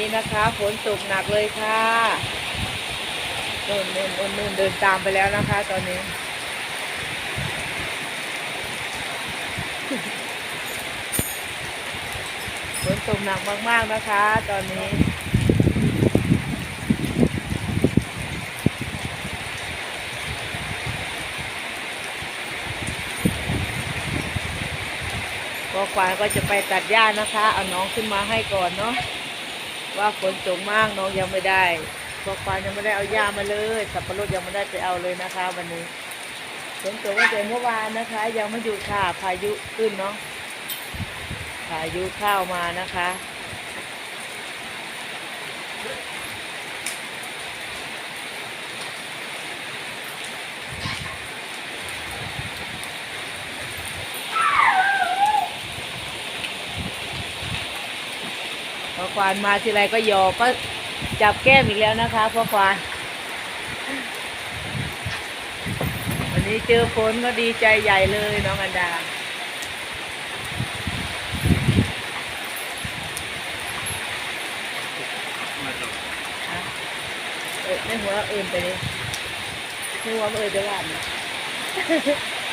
นี้นะคะฝนตกหนักเลยค่ะนู่นนู่นนู่นนู่นเดินตามไปแล้วนะคะ ตอนนี้ฝนตกหนักมากๆนะคะ ตอนนี้ก็ควานก็จะไปตัดหญ้านะคะ เอาน้องขึ้นมาให้ก่อนเนาะ ว่าฝนตกมากน้องยังไม่ได้ก็ควานยังไม่ได้เอาหญ้ามาเลย สับปะรดยังไม่ได้ไปเอาเลยนะคะ วันนี้ฝนตกตั้งแต่เมื่อวานนะคะ ยังไม่หยุดค่ะพายุขึ้นเนาะพายุเข้ามานะคะ พ อควานมาทีไรก็หยอกก็จับแก้มอีกแล้วนะคะพ่อควานวันนี้เจอฝนก็ดีใจใหญ่เลยน้องอันดาเอ้ยในหัวเอื่นไปเลยหัวเอื่นจะหลานนะ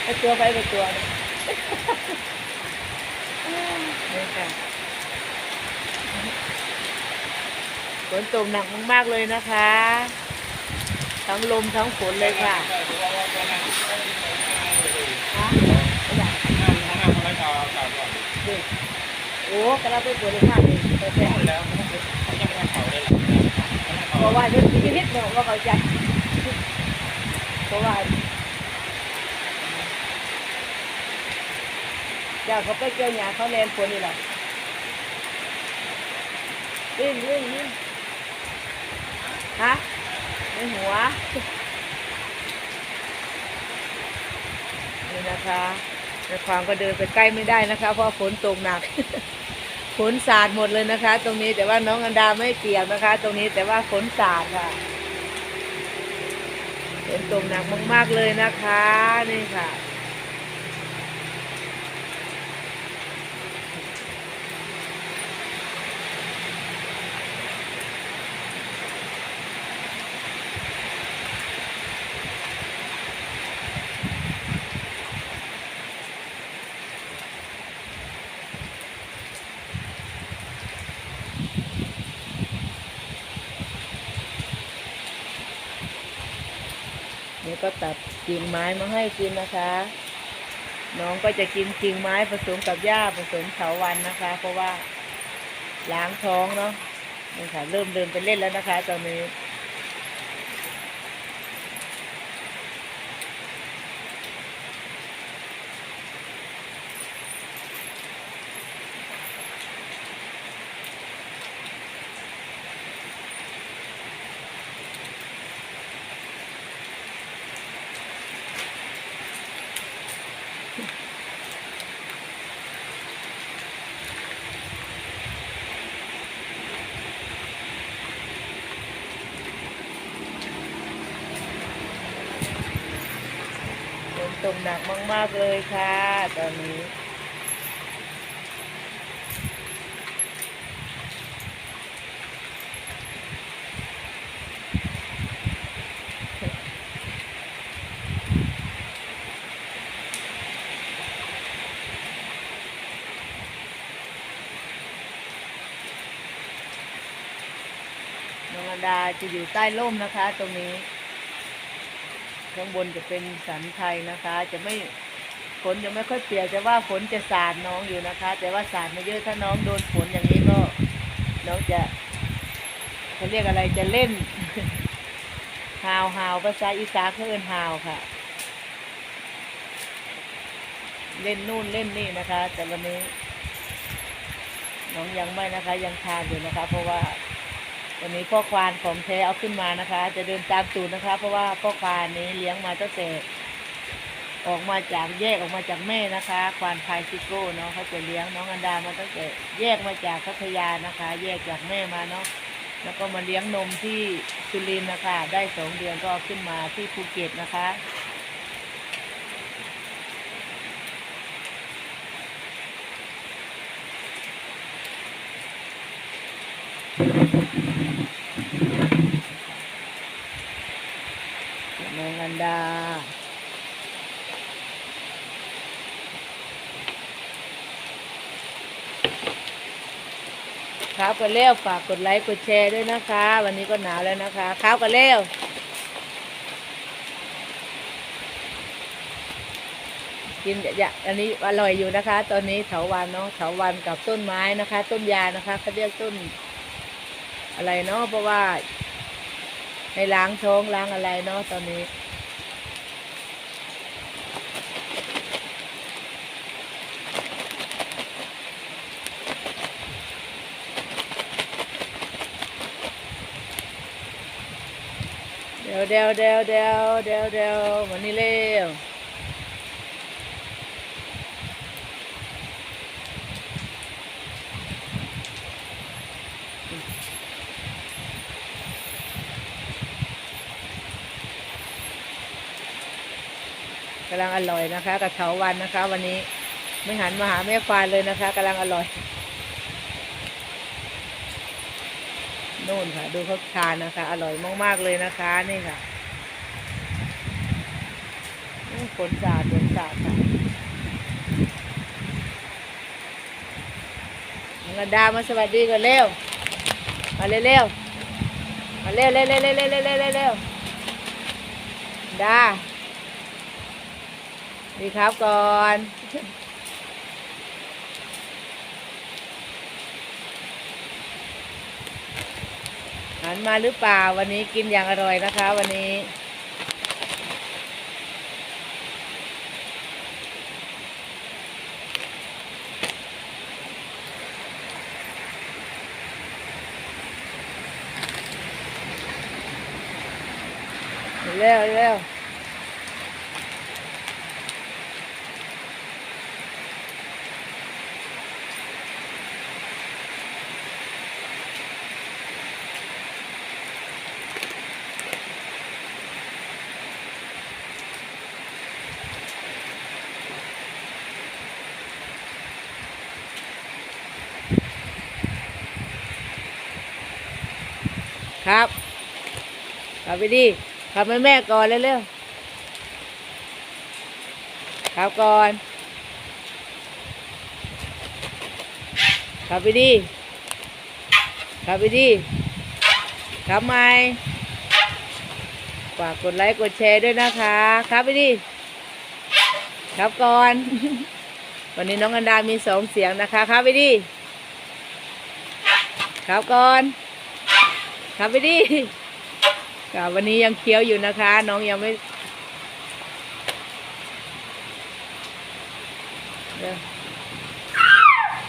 ไปตัวไปไปตัวนะนี่ค่ะ ฝนตกหนักมากๆเลยนะคะ ทั้งลมทั้งฝนเลยค่ะโอ้กำลังไปปวดเลยค่ะนี่แต่แต่เพราะว่าเดี๋ยวชีวิตบอกว่าเขาใจเพราะว่าเจ้าเขาไปเกี่ยวหญ้าเขาแลนฝนนี่แหละ วิ่งวิ่งวิ่งฮะในหัว นี่นะคะในความก็เดินไปใกล้ไม่ได้นะคะ เพราะฝนตกหนัก ฝนสาดหมดเลยนะคะ ตรงนี้แต่ว่าน้องอันดาไม่เปียกนะคะ ตรงนี้แต่ว่าฝนสาดค่ะฝนตกหนักมากๆเลยนะคะ นี่ค่ะ ก็ตัดกิ่งไม้มาให้กินนะคะ น้องก็จะกินกิ่งไม้ผสมกับหญ้าผสมเถาวันนะคะ เพราะว่าล้างท้องเนาะนี่ค่ะเริ่มเดินไปเล่นแล้วนะคะตอนนี้ ตกหนักมาก ๆ เลยค่ะ ตอนนี้ น้องอดาจะอยู่ใต้ร่มนะคะ ตรงนี้ ข้างบนจะเป็นสันไทยนะคะ จะไม่ฝนจะไม่ค่อยเปียกแต่ว่าฝนจะสาดน้องอยู่นะคะ แต่ว่าสาดไม่เยอะถ้าน้องโดนฝนอย่างนี้ก็น้องจะเขาเรียกอะไรจะเล่นฮาวฮาวภาษาอีสานเขาเอินฮาวค่ะ เล่นนู่นเล่นนี่นะคะ แต่วันนี้น้องยังไม่นะคะ ยังทานอยู่นะคะ เพราะว่า วันนี้พ่อควานของแท้เอาขึ้นมานะคะ จะเดินตามตูดนะคะ เพราะว่าพ่อควานนี้เลี้ยงมาตั้งแต่ออกมาจากแยกออกมาจากแม่นะคะ ควานพายซิโก้เนาะเขาจะเลี้ยงน้องอันดามาตั้งแต่แยกมาจากพัทยานะคะ แยกจากแม่มาเนาะแล้วก็มาเลี้ยงนมที่สุรินทร์นะคะ ได้สองเดือนก็เอาขึ้นมาที่ภูเก็ตนะคะังอันดาครับกันเร็วฝากกดไลค์กดแชร์ด้วยนะคะ วันนี้ก็หนาวแล้วนะคะครับกันเร็วกินอย่าอันนี้อร่อยอยู่นะคะ ตอนนี้เถาวันเนาะเถาวันกับต้นไม้นะคะ ต้นยานะคะเขาเรียกต้น อะไรเนาะเพราะว่าให้ล้างท้องล้างอะไรเนาะตอนนี้ วเดวเดวเดวเดวเดววันนี้เร็วกำลังอร่อยนะคะกับเถาวันนะคะ วันนี้ไม่หันมาหาแม่ควานเลยนะคะกำลังอร่อย น่นค่ะ ดูเขาทานนะคะ อร่อยมากๆเลยนะคะนี่ค่ะฝนสาดฝนสาดค่ะน้องระดามาสวัสดีกันเร็วมาเร็วเร็วๆมาเร็วเร็วเร็วเร็วเร็วเร็วเร็วเร็วเร็วดาดีครับก่อน หันมาหรือเปล่าวันนี้กินอย่างอร่อยนะคะ วันนี้ เร็วเร็ว ครับขับไปดิขับแม่แม่ก่อนเร็วๆขับก่อนขับไปดิขับไปดิขับไหมฝากกดไลค์กดแชร์ด้วยนะคะขับไปดิขับก่อน วันนี้น้องอันดามีสองเสียงนะคะขับไปดิขับก่อน ครับไปดิค่ะวันนี้ยังเคี้ยวอยู่นะคะ น้องยังไม่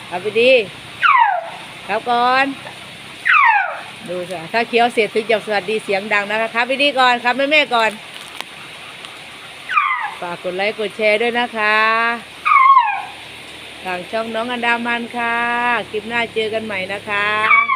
ครับไปดิครับก่อน ดูสิถ้าเคี้ยวเสร็จถึงจะสวัสดีเสียงดังนะคะครับไปดิก่อนครับแม่แม่ก่อน ฝากกดไลค์กดแชร์ด้วยนะคะทางช่องน้องอันดามันค่ะ คลิปหน้าเจอกันใหม่นะคะ